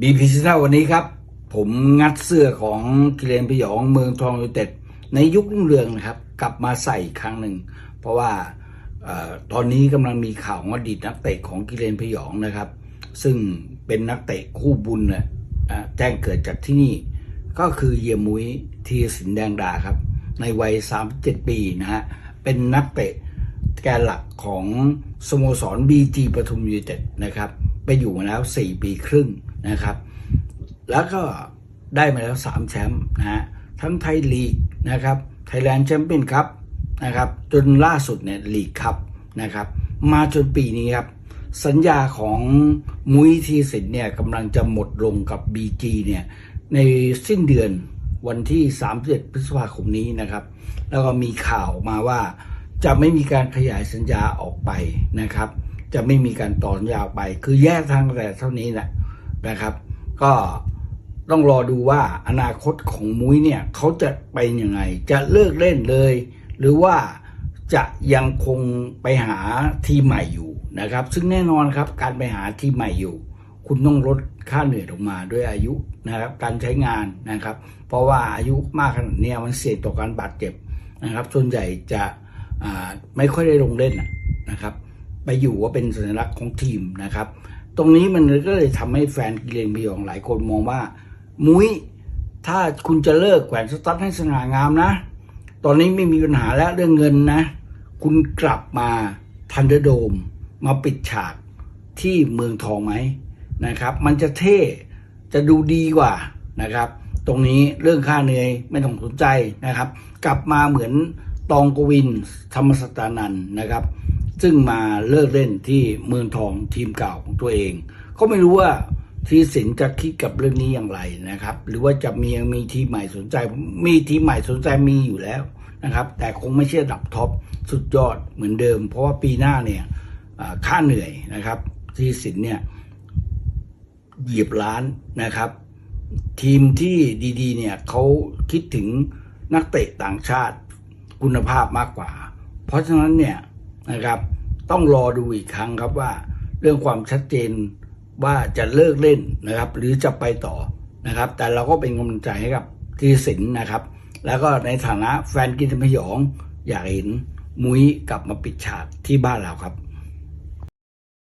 บีพีซีวันนี้ครับ ผมงัดเสื้อของกิเลนพยองเมืองทองยูเต็ด ในยุครุ่งเรืองนะครับ กลับมาใส่ครั้งหนึ่ง เพราะว่าออตอนนี้กำลังมีข่าวอดีตนักเตะของกิเลนพยองนะครับ ซึ่งเป็นนักเตะคู่บุญนะแจ้งเกิดจากที่นี่ ก็คือเยียมุ้ยทีสินแดงดาครับ ในวัย 37 ปีนะฮะเป็นนักเตะแกนหลักของสโมสรบีจีปทุมยูเต็ดนะครับ ไปอยู่มาแล้ว 4 ปีครึ่ง นะครับ แล้วก็ได้มาแล้ว 3 แชมป์นะฮะทั้งไทยลีกนะครับไทยแลนด์แชมเปี้ยนคัพนะครับจนล่าสุดเนี่ยลีกคัพนะครับมาจนปีนี้ครับ สัญญาของมุ้ยทีสินเนี่ยกำลังจะหมดลงกับ BG เนี่ยในสิ้นเดือนวันที่ 31 พฤษภาคมนี้นะครับ แล้วก็มีข่าวมาว่าจะไม่มีการขยายสัญญาออกไปนะครับ จะไม่มีการต่อสัญญาไป คือแยกทางแต่เท่านี้แหละ นะครับ ก็ต้องรอดูว่าอนาคตของมุ้ยเนี่ยเขาจะไปยังไง จะเลิกเล่นเลย หรือว่าจะยังคงไปหาทีมใหม่อยู่นะครับ ซึ่งแน่นอนครับการไปหาทีมใหม่อยู่ คุณต้องลดค่าเหนื่อยลงมาด้วยอายุนะครับ การใช้งานนะครับ เพราะว่าอายุมากขนาดนี้มันเสี่ยงต่อการบาดเจ็บนะครับ ส่วนใหญ่จะไม่ค่อยได้ลงเล่นนะครับ ไปอยู่ว่าเป็นสัญลักษณ์ของทีมนะครับ ตรงนี้มันก็เลยทำให้แฟนกิเลนพยองหลายคนมองว่า มุ้ยถ้าคุณจะเลิกแขวนสตั๊ดให้สง่างามนะ ตอนนี้ไม่มีปัญหาแล้วเรื่องเงินนะ คุณกลับมาทันเดอร์โดม มาปิดฉากที่เมืองทองไหมนะครับ มันจะเท่จะดูดีกว่านะครับ ตรงนี้เรื่องค่าเหนื่อยไม่ต้องสนใจนะครับ กลับมาเหมือนตองกวินธรรมสตานันนะครับ ซึ่งมาเลิกเล่นที่เมืองทองทีมเก่าของตัวเอง ก็ไม่รู้ว่าทีสินจะคิดกับเรื่องนี้อย่างไรนะครับ หรือว่าจะมียังมีทีใหม่สนใจ มีทีใหม่สนใจมีอยู่แล้วนะครับ แต่คงไม่ใช่ดับท็อปสุดยอดเหมือนเดิม เพราะว่าปีหน้าเนี่ยค่าเหนื่อยนะครับทีสินเนี่ยเหยียบล้านนะครับ ทีมที่ดีๆเนี่ยเขาคิดถึงนักเตะต่างชาติคุณภาพมากกว่า เพราะฉะนั้นเนี่ย นะครับ ต้องรอดูอีกครั้งครับว่า เรื่องความชัดเจนว่าจะเลิกเล่นนะครับ หรือจะไปต่อนะครับ แต่เราก็เป็นกำลังใจให้กับทีสินนะครับ แล้วก็ในฐานะแฟนกินพยองอยากเห็นมุ้ยกลับมาปิดฉากที่บ้านเราครับ